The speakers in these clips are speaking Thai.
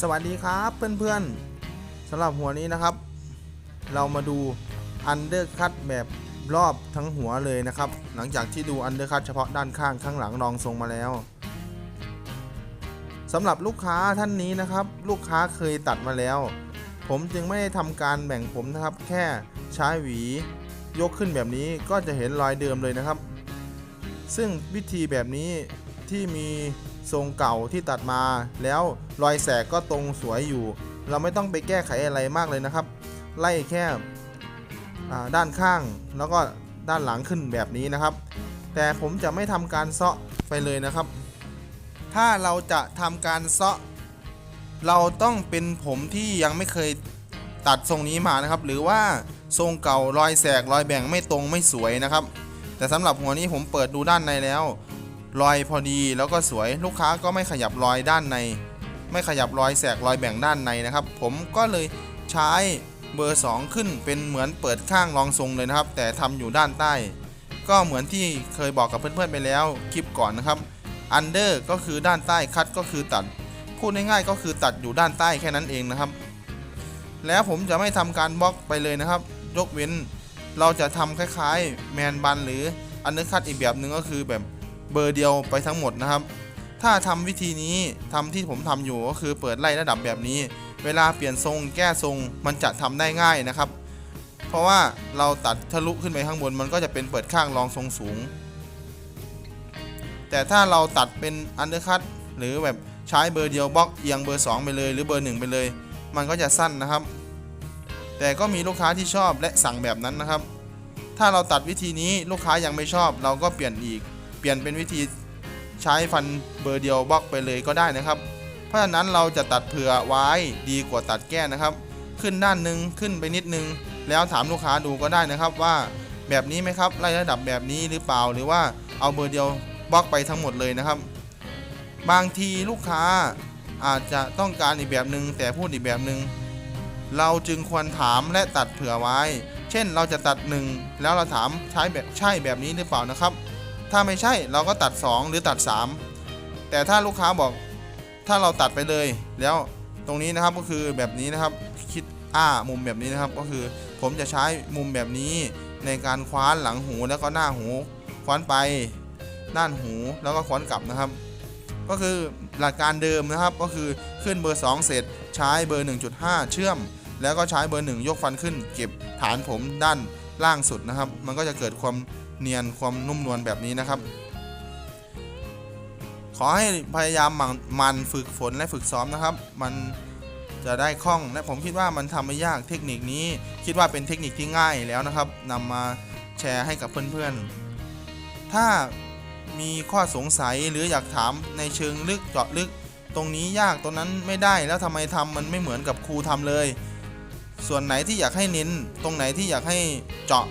สวัสดีครับเพื่อนๆสำหรับหัวนี้นะครับ เรามาดูอันเดอร์คัตแบบรอบทั้งหัวเลยนะครับ หลังจากที่ดูอันเดอร์คัตเฉพาะด้านข้างข้างหลังรองทรงมาแล้วสำหรับลูกค้าท่านนี้นะครับ ลูกค้าเคยตัดมาแล้ว ผมจึงไม่ได้ทำการแบ่งผมนะครับ แค่ใช้หวียกขึ้นแบบนี้ก็จะเห็นรอยเดิมเลยนะครับ ซึ่งวิธีแบบนี้ที่มี ทรงเก่าที่ตัดมา แล้วรอยแสกก็ตรงสวยอยู่ เราไม่ต้องไปแก้ไขอะไรมากเลยนะครับ ไล่แค่ด้านข้างแล้วก็ด้านหลังขึ้นแบบนี้นะครับ แต่ผมจะไม่ทำการเซาะไปเลยนะครับ ถ้าเราจะทำการเซาะ เราต้องเป็นผมที่ยังไม่เคยตัดทรงนี้มานะครับ หรือว่าทรงเก่ารอยแสกรอยแบ่งไม่ตรงไม่สวยนะครับ แต่สำหรับหัวนี้ผมเปิดดูด้านในแล้ว รอยพอดีแล้วก็สวยลูกค้าก็ไม่ขยับรอยด้านใน ไม่ขยับรอยแสกรอยแบ่งด้านในนะครับ ผมก็เลยใช้เบอร์ 2 ขึ้นเป็นเหมือนเปิดข้างรองทรงเลยนะครับ แต่ทำอยู่ด้านใต้ ก็เหมือนที่เคยบอกกับเพื่อนๆไปแล้วคลิปก่อนนะครับอันเดอร์ก็คือด้านใต้คัดก็คือตัด พูดง่ายๆก็คือตัดอยู่ด้านใต้แค่นั้นเองนะครับ แล้วผมจะไม่ทำการบล็อกไปเลยนะครับ ยกเว้น เราจะทำคล้ายๆ แมนบันหรืออันเดอร์คัตอีกแบบหนึ่งก็คือแบบ เบอร์เดียวไปทั้งหมดนะครับ ถ้าทำวิธีนี้ทำที่ผมทำอยู่ก็คือเปิดไล่ระดับแบบนี้ เวลาเปลี่ยนทรง แก้ทรงมันจะทำได้ง่ายนะครับ เพราะว่าเราตัดทะลุขึ้นไปข้างบนมันก็จะเป็นเปิดข้างรองทรงสูง แต่ถ้าเราตัดเป็นอันเดอร์คัตหรือแบบใช้เบอร์เดียวบล็อกเอียงเบอร์ 2 ไปเลย หรือเบอร์ 1 ไปเลย มันก็จะสั้นนะครับ แต่ก็มีลูกค้าที่ชอบและสั่งแบบนั้นนะครับ ถ้าเราตัดวิธีนี้ลูกค้ายังไม่ชอบ เราก็เปลี่ยนอีก เปลี่ยนเป็นวิธีใช้ฟันเบอร์เดียวบล็อกไปเลยก็ได้นะครับ เพราะฉะนั้นเราจะตัดเผื่อไว้ดีกว่าตัดแก้นะครับ ขึ้นด้านหนึ่งขึ้นไปนิดนึง แล้วถามลูกค้าดูก็ได้นะครับว่าแบบนี้ไหมครับไล่ระดับแบบนี้หรือเปล่าหรือว่าเอาเบอร์เดียวบล็อกไปทั้งหมดเลยนะครับ บางทีลูกค้าอาจจะต้องการอีกแบบหนึ่งแต่พูดอีกแบบหนึ่งเราจึงควรถามและตัดเผื่อไว้ เช่นเราจะตัด 1 แล้วเราถามใช้แบบใช่แบบนี้หรือเปล่านะครับ ถ้าไม่ใช่เราก็ตัด 2 หรือตัด 3 แต่ถ้าลูกค้าบอกถ้าเราตัดไปเลย แล้วตรงนี้นะครับก็คือแบบนี้นะครับคิดอ้ามุมแบบนี้นะครับ ก็คือผมจะใช้มุมแบบนี้ในการคว้านหลังหูแล้วก็หน้าหูคว้านไปด้านหูแล้วก็คว้านกลับนะครับ ก็คือหลักการเดิมนะครับก็คือขึ้นเบอร์ 2 เสร็จใช้เบอร์ 1.5 เชื่อม แล้วก็ใช้เบอร์ 1 ยกฟันขึ้น เก็บฐานผมด้านล่างสุดนะครับ มันก็จะเกิดความ เนียนความนุ่มนวลแบบนี้นะครับ ขอให้พยายามหมั่นหมันฝึกฝนและฝึกซ้อมนะครับ มันจะได้คล่องและผมคิดว่ามันทำไม่ยากเทคนิคนี้ คิดว่าเป็นเทคนิคที่ง่ายแล้วนะครับนำมาแชร์ให้กับเพื่อนๆ ถ้ามีข้อสงสัยหรืออยากถามในเชิงลึกเจาะลึก ตรงนี้ยากตรงนั้นไม่ได้แล้วทำไมทำมันไม่เหมือนกับครูทำเลย ส่วนไหนที่อยากให้เน้น ตรงไหนที่อยากให้เจาะ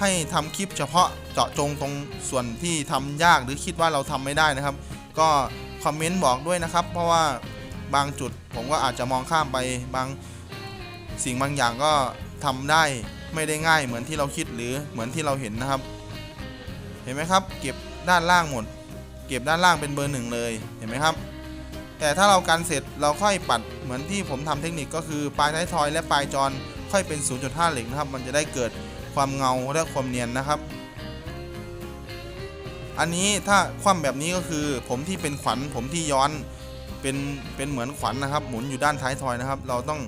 ให้ทำคลิปเฉพาะเจาะจงตรงส่วนที่ทำยากหรือคิดว่าเราทำไม่ได้นะครับ ก็คอมเมนต์บอกด้วยนะครับ เพราะว่าบางจุดผมก็อาจจะมองข้ามไปบางสิ่งบางอย่างก็ทำได้ไม่ได้ง่ายเหมือนที่เราคิดหรือเหมือนที่เราเห็นนะครับ เห็นไหมครับ เก็บด้านล่างหมด เก็บด้านล่างเป็นเบอร์หนึ่งเลยเห็นไหมครับ แต่ถ้าเรากันเสร็จเราค่อยปัดเหมือนที่ผมทำเทคนิคก็คือปลายท้ายทอยและปลายจรค่อยเป็น 0.5 เหล็กนะครับ มันจะได้เกิด ความเงาและความเนียนนะครับ อันนี้ถ้าคว่ำแบบนี้ก็คือ ผมที่เป็นขวัญผมที่ย้อนเป็นเป็นเหมือนขวัญนะครับ หมุนอยู่ด้านท้ายทอยนะครับ เราต้อง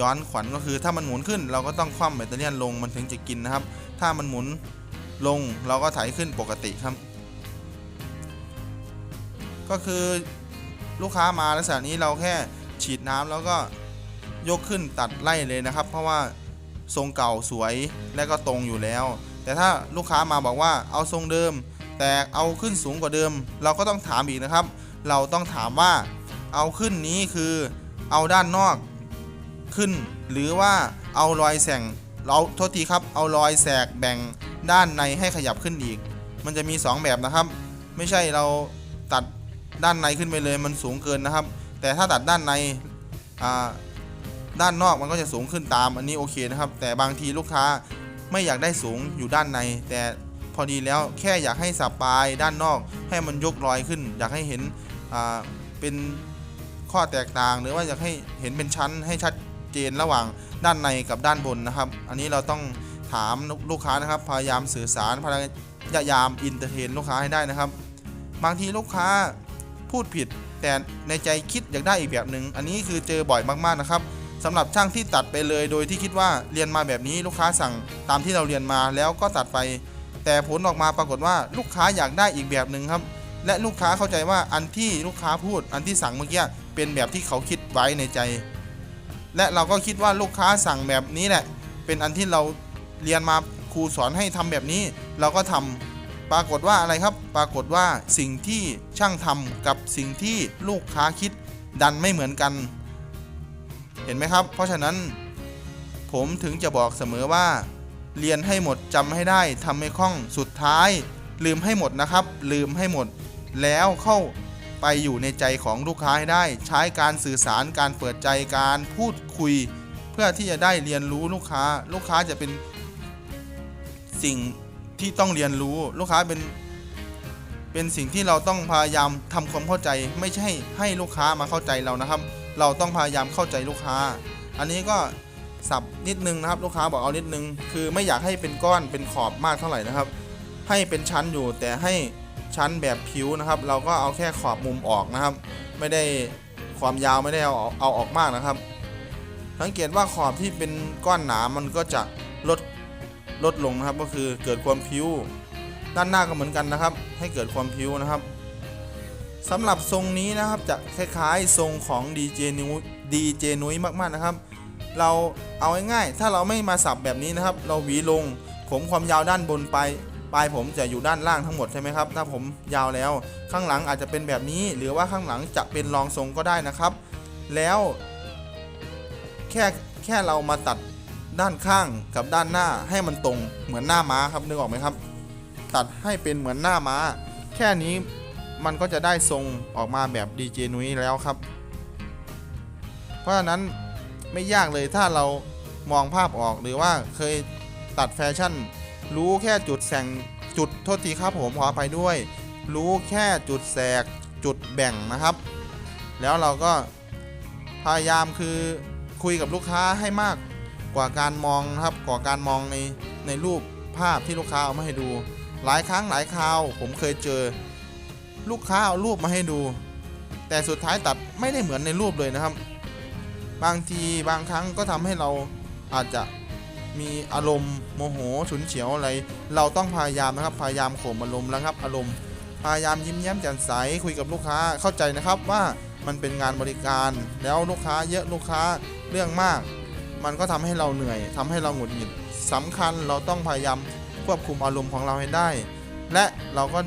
ย้อนขวัญก็คือถ้ามันหมุนขึ้น เราก็ต้องคว่ำแบตเตอรี่ลงมันถึงจะกินนะครับ ถ้ามันหมุนลงเราก็ไถขึ้นปกติครับ ก็คือลูกค้ามาลักษณะนี้เราแค่ฉีดน้ำแล้วก็ยกขึ้นตัดไล่เลยนะครับ เพราะว่า ทรงเก่าสวยและก็ตรงอยู่แล้ว แต่ถ้าลูกค้ามาบอกว่าเอาทรงเดิม แต่เอาขึ้นสูงกว่าเดิม เราก็ต้องถามอีกนะครับ เราต้องถามว่าเอาขึ้นนี้คือเอาด้านนอกขึ้น หรือว่าเอารอยแสงเราโทษทีครับเอารอยแสกแบ่งด้านในให้ขยับขึ้นอีก มันจะมี 2 แบบนะครับ ไม่ใช่เราตัดด้านในขึ้นไปเลยมันสูงเกินนะครับ แต่ถ้าตัดด้านในอ่า ด้านนอกมันก็จะสูงขึ้นตามอันนี้โอเคนะครับ แต่บางทีลูกค้าไม่อยากได้สูงอยู่ด้านใน แต่พอดีแล้วแค่อยากให้สับปลายด้านนอก ให้มันยกรอยขึ้น อยากให้เห็นเป็นข้อแตกต่าง หรือว่าอยากให้เห็นเป็นชั้นให้ชัดเจนระหว่างด้านในกับด้านบนนะครับ อันนี้เราต้องถามลูกค้านะครับ พยายามสื่อสารพยายามอินเตอร์เทนลูกค้าให้ได้นะครับ บางทีลูกค้าพูดผิด แต่ในใจคิดอยากได้อีกแบบหนึ่งอันนี้คือเจอบ่อยมากๆนะครับ สำหรับช่างที่ตัดไปเลยโดยที่คิดว่าเรียนมาแบบนี้ลูกค้าสั่งตามที่เราเรียนมาแล้วก็ตัดไป แต่ผลออกมาปรากฏว่าลูกค้าอยากได้อีกแบบหนึ่งครับ และลูกค้าเข้าใจว่าอันที่ลูกค้าพูด อันที่สั่งเมื่อกี้เป็นแบบที่เขาคิดไว้ในใจ และเราก็คิดว่าลูกค้าสั่งแบบนี้แหละ เป็นอันที่เราเรียนมาครูสอนให้ทำแบบนี้ เราก็ทำปรากฏว่าอะไรครับ ปรากฏว่าสิ่งที่ช่างทำกับสิ่งที่ลูกค้าคิดดันไม่เหมือนกัน ห็นไหมครับ เพราะฉะนั้น ผมถึงจะบอกเสมอว่า เรียนให้หมดจำให้ได้ทำให้คล่องสุดท้าย ลืมให้หมดนะครับ ลืมให้หมด แล้วเข้าไปอยู่ในใจของลูกค้าให้ได้ ใช้การสื่อสารการเปิดใจการพูดคุย เพื่อที่จะได้เรียนรู้ลูกค้า ลูกค้าจะเป็นสิ่งที่ต้องเรียนรู้ลูกค้าเป็นเป็นสิ่งที่เราต้องพยายามทำความเข้าใจ ไม่ใช่ให้ลูกค้ามาเข้าใจเรานะครับเราต้องพยายามเข้าใจลูกค้า อันนี้ก็สับนิดนึงนะครับลูกค้าบอกเอานิดนึง คือไม่อยากให้เป็นก้อนเป็นขอบมากเท่าไหร่นะครับ ให้เป็นชั้นอยู่แต่ให้ชั้นแบบผิวนะครับ เราก็เอาแค่ขอบมุมออกนะครับ ไม่ได้ความยาวไม่ได้เอาเอาออกมากนะครับ สังเกตว่าขอบที่เป็นก้อนหนามันก็จะลดลดลงนะครับ ก็คือเกิดความผิว ด้านหน้าก็เหมือนกันนะครับ ให้เกิดความผิวนะครับ สำหรับทรงนี้นะครับจะคล้ายๆทรงของ DJ นุ้ย DJ นุ้ยมากๆนะครับ เราเอาง่ายๆถ้าเราไม่มาสับแบบนี้นะครับ เราหวีลง ผมความยาวด้านบนไปปลายผมจะอยู่ด้านล่างทั้งหมดใช่ไหมครับ ถ้าผมยาวแล้ว ข้างหลังอาจจะเป็นแบบนี้ หรือว่าข้างหลังจะเป็นรองทรงก็ได้นะครับ แล้ว แค่แค่เรามาตัดด้านข้างกับด้านหน้าให้มันตรงเหมือนหน้าม้าครับนึกออกไหมครับ ตัดให้เป็นเหมือนหน้าม้า แค่นี้ มันก็จะได้ทรงออกมาแบบดีเจนุ้ยแล้วครับ เพราะฉะนั้นไม่ยากเลยถ้าเรามองภาพออกหรือว่าเคยตัดแฟชั่น รู้แค่จุดแสงจุดโทษทีครับผมขอไปด้วย รู้แค่จุดแสกจุดแบ่งนะครับ แล้วเราก็พยายามคือคุยกับลูกค้าให้มากกว่าการมองครับกว่าการมองในในรูปภาพที่ลูกค้าเอามาให้ดู หลายครั้งหลายคราวผมเคยเจอ ลูกค้าเอารูปมาให้ดู แต่สุดท้ายตัดไม่ได้เหมือนในรูปเลยนะครับ บางทีบางครั้งก็ทำให้เราอาจจะมีอารมณ์โมโหฉุนเฉียวอะไร เราต้องพยายามนะครับ พยายามข่มอารมณ์ระงับอารมณ์ พยายามยิ้มแย้มแจ่มใสคุยกับลูกค้าเข้าใจนะครับว่ามันเป็นงานบริการ แล้วลูกค้าเยอะลูกค้าเรื่องมาก มันก็ทำให้เราเหนื่อยทำให้เราหงุดหงิดสำคัญเราต้องพยายามควบคุมอารมณ์ของเราให้ได้ และเราก็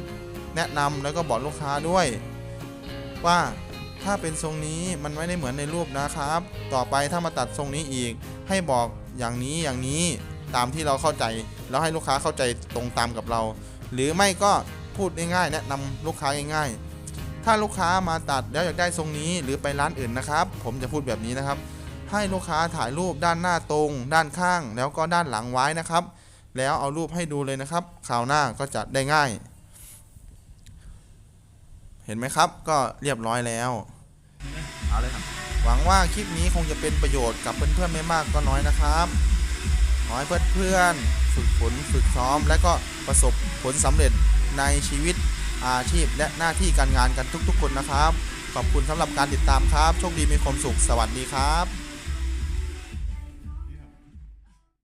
แนะนำแล้วก็บอกลูกค้าด้วย ว่าถ้าเป็นทรงนี้มันไม่ได้เหมือนในรูปนะครับ ต่อไปถ้ามาตัดทรงนี้อีก ให้บอกอย่างนี้อย่างนี้ตามที่เราเข้าใจแล้วให้ลูกค้าเข้าใจตรงตามกับเรา หรือไม่ก็พูดง่ายๆแนะนำลูกค้าง่ายๆ ถ้าลูกค้ามาตัดแล้วอยากได้ทรงนี้หรือไปร้านอื่นนะครับ ผมจะพูดแบบนี้นะครับ ให้ลูกค้าถ่ายรูปด้านหน้าตรง ด้านข้าง แล้วก็ด้านหลังไว้นะครับ แล้วเอารูปให้ดูเลยนะครับคราวหน้าก็จะได้ง่าย เห็นไหมครับ ก็เรียบร้อยแล้ว เอาเลยครับ หวังว่าคลิปนี้คงจะเป็นประโยชน์กับเพื่อนๆไม่มากก็น้อยนะครับขอให้เพื่อนๆฝึกฝนฝึกซ้อม และก็ประสบผลสำเร็จในชีวิตอาชีพ และหน้าที่การงานกันทุกๆ คนนะครับ ขอบคุณสำหรับการติดตามครับ โชคดีมีความสุข สวัสดีครับ